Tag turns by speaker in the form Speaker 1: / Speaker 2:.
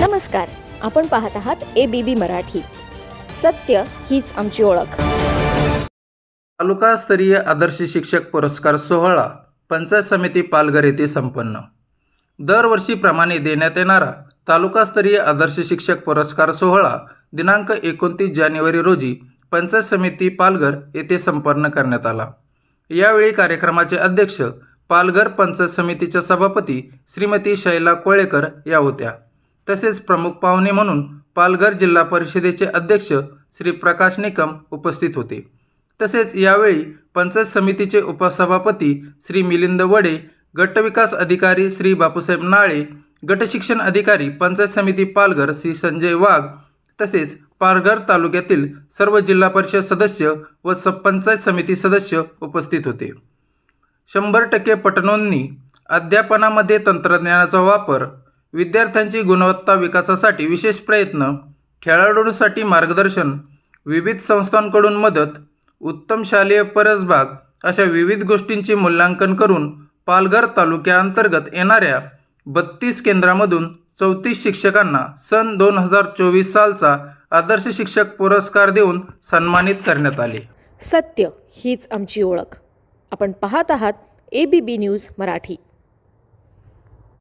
Speaker 1: नमस्कार आपण पाहत आहात ए बी बी मराठी. सत्य हीच आमची ओळख.
Speaker 2: तालुकास्तरीय आदर्श शिक्षक पुरस्कार सोहळा पंचायत समिती पालघर येथे संपन्न. दरवर्षीप्रमाणे देण्यात येणारा तालुकास्तरीय आदर्श शिक्षक पुरस्कार सोहळा दिनांक एकोणतीस जानेवारी रोजी पंचायत समिती पालघर येथे संपन्न करण्यात आला. यावेळी कार्यक्रमाचे अध्यक्ष पालघर पंचायत समितीच्या सभापती श्रीमती शैला कोळेकर या होत्या. तसेच प्रमुख पाहुणे म्हणून पालघर जिल्हा परिषदेचे अध्यक्ष श्री प्रकाश निकम उपस्थित होते. तसेच यावेळी पंचायत समितीचे उपसभापती श्री मिलिंद वडे गटविकास अधिकारी श्री बापूसाहेब नाळे गटशिक्षण अधिकारी पंचायत समिती पालघर श्री संजय वाघ तसेच पालघर तालुक्यातील सर्व जिल्हा परिषद सदस्य व स पंचायत समिती सदस्य उपस्थित होते. शंभर टक्के पटनोंदणी अध्यापनामध्ये तंत्रज्ञानाचा वापर विद्यार्थ्यांची गुणवत्ता विकासासाठी विशेष प्रयत्न खेळाडूंसाठी मार्गदर्शन विविध संस्थांकडून मदत उत्तम शालेय परसबाग अशा विविध गोष्टींचे मूल्यांकन करून पालघर तालुक्याअंतर्गत येणाऱ्या बत्तीस केंद्रामधून चौतीस शिक्षकांना सन दोन हजार चोवीस सालचा आदर्श शिक्षक पुरस्कार देऊन सन्मानित करण्यात आले.
Speaker 1: सत्य हीच आमची ओळख. आपण पाहत आहात A B B news Marathi.